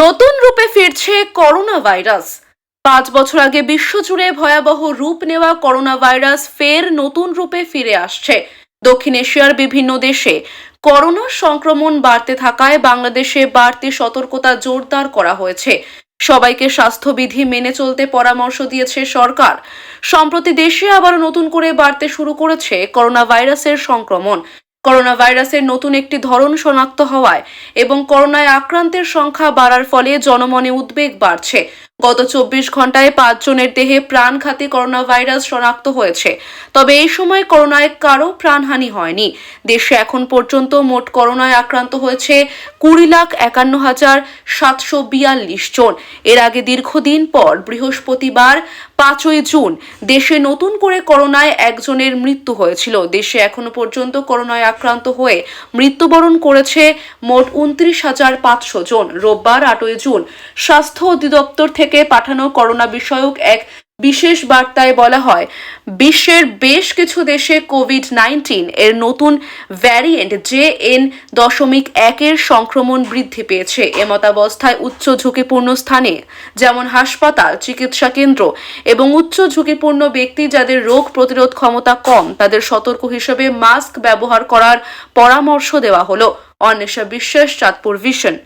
নতুন রূপে ফিরছে করোনা ভাইরাস পাঁচ বছর আগে বিশ্বজুড়ে ভয়াবহ রূপ নেওয়া করোনা ভাইরাস ফের নতুন রূপে ফিরে আসছে। দক্ষিণ এশিয়ার বিভিন্ন দেশে করোনা সংক্রমণ বাড়তে থাকায় বাংলাদেশে বাড়তি সতর্কতা জোরদার করা হয়েছে। সবাইকে স্বাস্থ্যবিধি মেনে চলতে পরামর্শ দিয়েছে সরকার। সম্প্রতি দেশে আবারও নতুন করে বাড়তে শুরু করেছে করোনা ভাইরাসের সংক্রমণ। করোনা ভাইরাসের নতুন একটি ধরন শনাক্ত হওয়ায় এবং করোনায় আক্রান্তের সংখ্যা বাড়ার ফলে জনমনে উদ্বেগ বাড়ছে। গত চব্বিশ ঘন্টায় পাঁচজনের দেহে প্রাণঘাতী করোনা ভাইরাস শনাক্ত হয়েছে। তবে এই সময় করোনায় কারও প্রাণহানি হয়নি। দেশে এখন পর্যন্ত মোট করোনায় আক্রান্ত হয়েছে কুড়ি লাখ একান্ন হাজার সাতশো বিয়াল্লিশ জন। এর আগে দীর্ঘদিন পর বৃহস্পতিবার পাঁচই জুন দেশে নতুন করে করোনায় একজনের মৃত্যু হয়েছিল। দেশে এখনও পর্যন্ত করোনায় আক্রান্ত হয়ে মৃত্যুবরণ করেছে মোট উনত্রিশ হাজার পাঁচশো জন। রোববার আটই জুন স্বাস্থ্য অধিদপ্তর থেকে পাঠানো করোনা বিষয়ক এক বিশেষ বার্তায় বলা হয়, বিশ্বের বেশ কিছু দেশে কোভিড নাইন্টিন এর নতুন ভ্যারিয়েন্ট জে এন দশমিক একের সংক্রমণ বৃদ্ধি পেয়েছে। এমতাবস্থায় উচ্চ ঝুঁকিপূর্ণ স্থানে যেমন হাসপাতাল, চিকিৎসা কেন্দ্র এবং উচ্চ ঝুঁকিপূর্ণ ব্যক্তি যাদের রোগ প্রতিরোধ ক্ষমতা কম, তাদের সতর্ক হিসেবে মাস্ক ব্যবহার করার পরামর্শ দেওয়া হলো। অন্বেষা বিশ্বাস, চাঁদপুর ভিশন।